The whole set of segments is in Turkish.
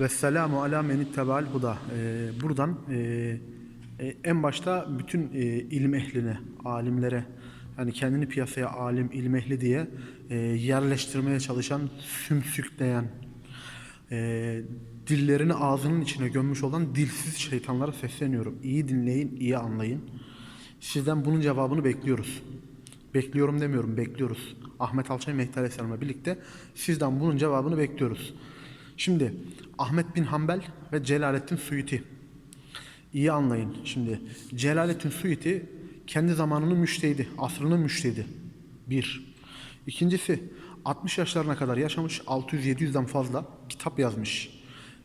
Ve selamu ala menittebe'al huda. Ee, buradan e, e, en başta bütün e, ilim ehline, alimlere, yani kendini piyasaya alim, ilim ehli diye e, yerleştirmeye çalışan, sümsükleyen, dillerini ağzının içine gömmüş olan dilsiz şeytanlara sesleniyorum. İyi dinleyin, iyi anlayın. Sizden bunun cevabını bekliyoruz. Bekliyorum demiyorum, bekliyoruz. Ahmet Alçay Mehdi Aleyhisselam'la birlikte sizden bunun cevabını bekliyoruz. Şimdi Ahmet bin Hanbel ve Celaleddin Suyuti. İyi anlayın şimdi. Celaleddin Suyuti kendi zamanının müştehidi, asrının müştehidi. Bir. İkincisi 60 yaşlarına kadar yaşamış, 600-700'den fazla kitap yazmış.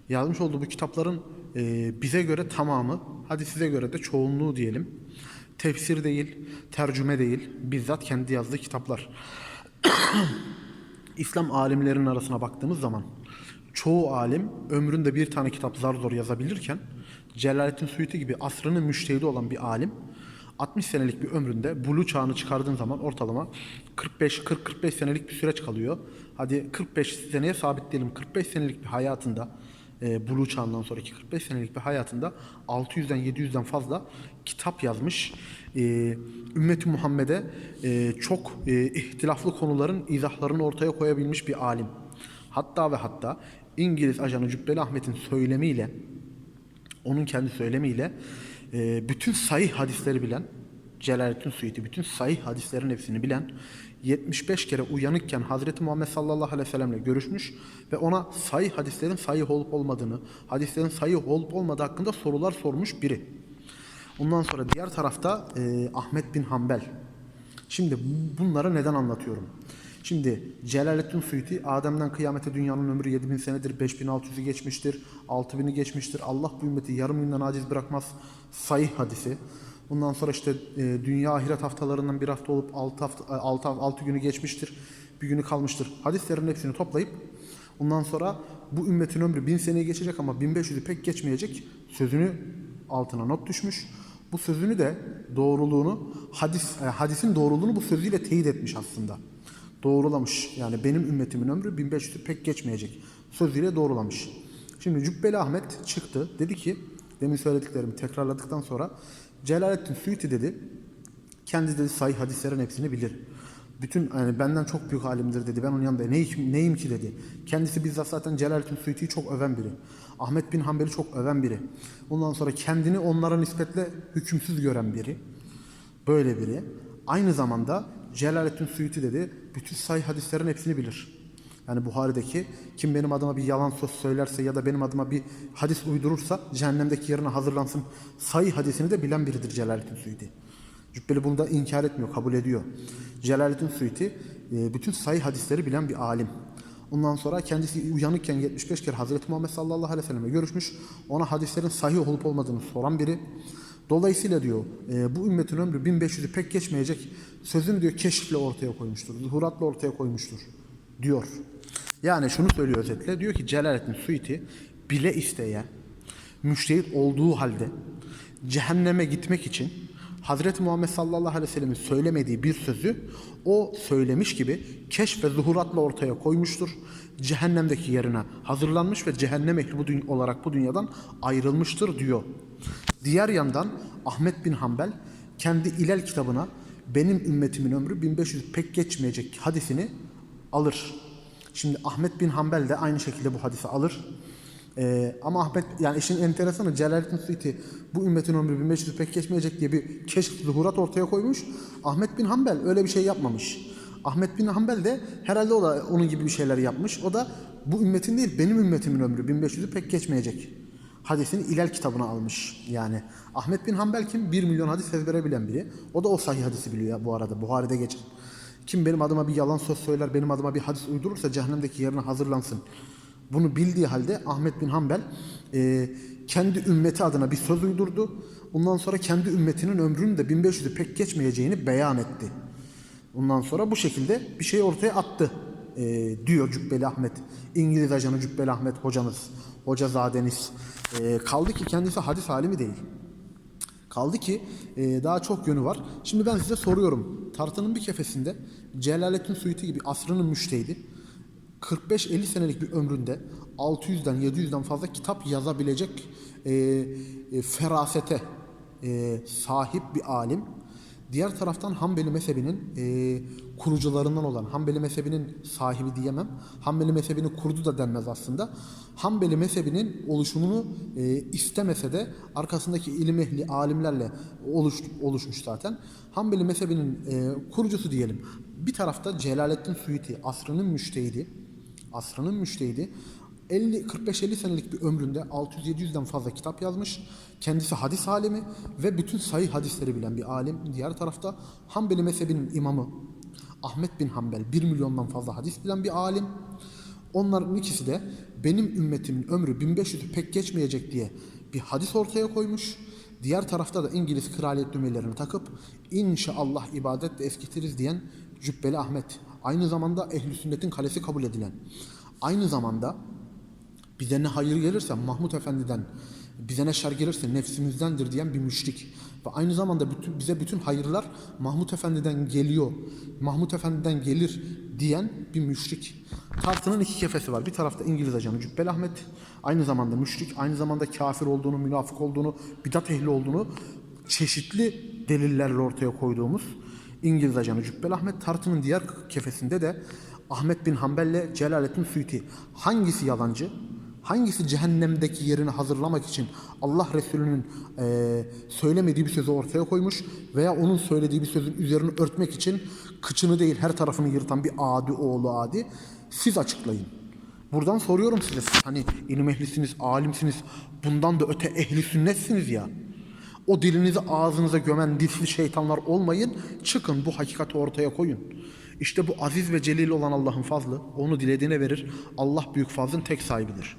Yazmış olduğu bu kitapların e, bize göre tamamı, hadi size göre de çoğunluğu diyelim. Tefsir değil, tercüme değil, bizzat kendi yazdığı kitaplar. İslam alimlerinin arasına baktığımız zaman çoğu alim ömründe bir tane kitap zar zor yazabilirken Celaleddin Suyuti gibi asrının müştehidi olan bir alim 60 senelik bir ömründe bulu çağını çıkardığın zaman ortalama 45-40-45 senelik bir süreç kalıyor. Hadi 45 seneye sabitleyelim. 45 senelik bir hayatında e, Bulu çağından sonraki 45 senelik bir hayatında 600'den 700'den fazla kitap yazmış. E, Ümmeti Muhammed'e e, çok e, ihtilaflı konuların izahlarını ortaya koyabilmiş bir alim. Hatta ve hatta İngiliz ajanı Cübbeli Ahmet'in söylemiyle onun kendi söylemiyle e, bütün sahih hadisleri bilen Celaleddin Suyuti bütün sahih hadislerin hepsini bilen 75 kere uyanıkken Hazreti Muhammed sallallahu aleyhi ve sellemle görüşmüş ve ona sahih hadislerin sahih olup olmadığını, hadislerin sahih olup olmadığı hakkında sorular sormuş biri. Ondan sonra diğer tarafta e, Ahmet bin Hanbel. Şimdi bunları neden anlatıyorum? Şimdi Celaleddin Suyuti Adem'den kıyamete dünyanın ömrü 7000 senedir, 5600'ü geçmiştir, 6000'i geçmiştir. Allah bu ümmeti yarım günden aciz bırakmaz. Sahih hadisi. Bundan sonra işte e, dünya ahiret haftalarından bir hafta olup 6 hafta 6 6 günü geçmiştir. Bir günü kalmıştır. Hadislerin hepsini toplayıp ondan sonra bu ümmetin ömrü 1000 seneyi geçecek ama 1500'ü pek geçmeyecek sözünü altına not düşmüş. Bu sözünü de doğruluğunu hadis e, hadisin doğruluğunu bu sözüyle teyit etmiş aslında. Doğrulamış. Yani benim ümmetimin ömrü 1500'ü pek geçmeyecek. Sözüyle doğrulamış. Şimdi Cübbeli Ahmet çıktı. Dedi ki demin söylediklerimi tekrarladıktan sonra Celaleddin Suyuti dedi kendi dedi sahih hadislerin hepsini bilir. Bütün yani benden çok büyük alimdir dedi. Ben onun yanında neyim, neyim ki dedi. Kendisi bizzat zaten Celaleddin Suyuti'yi çok öven biri. Ahmet bin Hanbel'i çok öven biri. Ondan sonra kendini onlara nispetle hükümsüz gören biri. Böyle biri. Aynı zamanda Celaleddin Suyuti dedi bütün sahih hadislerin hepsini bilir. Yani Buhari'deki kim benim adıma bir yalan söz söylerse ya da benim adıma bir hadis uydurursa cehennemdeki yerine hazırlansın sayı hadisini de bilen biridir Celaleddin Suyuti. Cübbeli bunu da inkar etmiyor, kabul ediyor. Celaleddin Suyuti e, bütün sayı hadisleri bilen bir alim. Ondan sonra kendisi uyanıkken 75 kere Hazreti Muhammed sallallahu aleyhi ve selleme görüşmüş. Ona hadislerin sahih olup olmadığını soran biri. Dolayısıyla diyor e, bu ümmetin ömrü 1500'ü pek geçmeyecek sözünü diyor keşifle ortaya koymuştur. Zuhuratla ortaya koymuştur diyor. Yani şunu söylüyor özetle. Diyor ki Celaleddin Suyuti bile isteye müştehit olduğu halde cehenneme gitmek için Hazreti Muhammed sallallahu aleyhi ve sellemin söylemediği bir sözü o söylemiş gibi keşf ve zuhuratla ortaya koymuştur. Cehennemdeki yerine hazırlanmış ve cehennem ehli bu olarak bu dünyadan ayrılmıştır diyor. Diğer yandan Ahmet bin Hanbel kendi İlel kitabına benim ümmetimin ömrü 1500 pek geçmeyecek hadisini alır. Şimdi Ahmet bin Hanbel de aynı şekilde bu hadisi alır. Ee, ama Ahmet yani işin enteresanı Celaleddin Suyuti bu ümmetin ömrü 1500 pek geçmeyecek diye bir keşf zuhurat ortaya koymuş. Ahmet bin Hanbel öyle bir şey yapmamış. Ahmet bin Hanbel de herhalde o da onun gibi bir şeyler yapmış. O da bu ümmetin değil benim ümmetimin ömrü 1500'ü pek geçmeyecek. Hadisini İlel kitabına almış yani. Ahmet bin Hanbel kim? 1 milyon hadis ezbere bilen biri. O da o sahih hadisi biliyor bu arada. Buhari'de geçen. Kim benim adıma bir yalan söz söyler, benim adıma bir hadis uydurursa cehennemdeki yerine hazırlansın. Bunu bildiği halde Ahmet bin Hanbel e, kendi ümmeti adına bir söz uydurdu. Ondan sonra kendi ümmetinin ömrünün de 1500'ü pek geçmeyeceğini beyan etti. Ondan sonra bu şekilde bir şey ortaya attı e, diyor Cübbeli Ahmet. İngiliz ajanı Cübbeli Ahmet hocamız, hocazadeniz. E, kaldı ki kendisi hadis alimi değil. Kaldı ki e, daha çok yönü var. Şimdi ben size soruyorum. Tartının bir kefesinde Celaleddin Suyuti gibi asrının müştehidi 45-50 senelik bir ömründe 600'den 700'den fazla kitap yazabilecek e, e, ferasete e, sahip bir alim. Diğer taraftan Hanbeli mezhebinin e, kurucularından olan, Hanbeli mezhebinin sahibi diyemem, Hanbeli mezhebini kurdu da denmez aslında. Hanbeli mezhebinin oluşumunu e, istemese de arkasındaki ilim ehli alimlerle oluş, oluşmuş zaten. Hanbeli mezhebinin e, kurucusu diyelim. Bir tarafta Celaleddin Suyuti, asrının müştehidi, asrının müştehidi 50 45-50 senelik bir ömründe 600-700'den fazla kitap yazmış. Kendisi hadis alemi ve bütün sahih hadisleri bilen bir alim. Diğer tarafta Hanbeli mezhebinin imamı Ahmet bin Hanbel 1 milyondan fazla hadis bilen bir alim. Onların ikisi de benim ümmetimin ömrü 1500'ü pek geçmeyecek diye bir hadis ortaya koymuş. Diğer tarafta da İngiliz kraliyet düğmelerini takıp inşallah ibadetle eskitiriz diyen Cübbeli Ahmet. Aynı zamanda ehli sünnetin kalesi kabul edilen. Aynı zamanda bize ne hayır gelirse Mahmut Efendi'den, bize ne şer gelirse nefsimizdendir diyen bir müşrik. Ve aynı zamanda bütün, bize bütün hayırlar Mahmut Efendi'den geliyor, Mahmut Efendi'den gelir diyen bir müşrik. Tartının iki kefesi var. Bir tarafta İngiliz ajanı Cübbeli Ahmet, aynı zamanda müşrik, aynı zamanda kafir olduğunu, münafık olduğunu, bidat ehli olduğunu çeşitli delillerle ortaya koyduğumuz İngiliz ajanı Cübbeli Ahmet tartının diğer kefesinde de Ahmet bin Hanbel ile Celaleddin Suyuti. Hangisi yalancı? Hangisi cehennemdeki yerini hazırlamak için Allah Resulü'nün eee, söylemediği bir sözü ortaya koymuş veya onun söylediği bir sözün üzerini örtmek için kıçını değil her tarafını yırtan bir adi oğlu adi siz açıklayın. Buradan soruyorum size hani ilim ehlisiniz, alimsiniz bundan da öte ehli sünnetsiniz ya. O dilinizi ağzınıza gömen dilsiz şeytanlar olmayın. Çıkın bu hakikati ortaya koyun. İşte bu aziz ve celil olan Allah'ın fazlı. Onu dilediğine verir. Allah büyük fazlın tek sahibidir.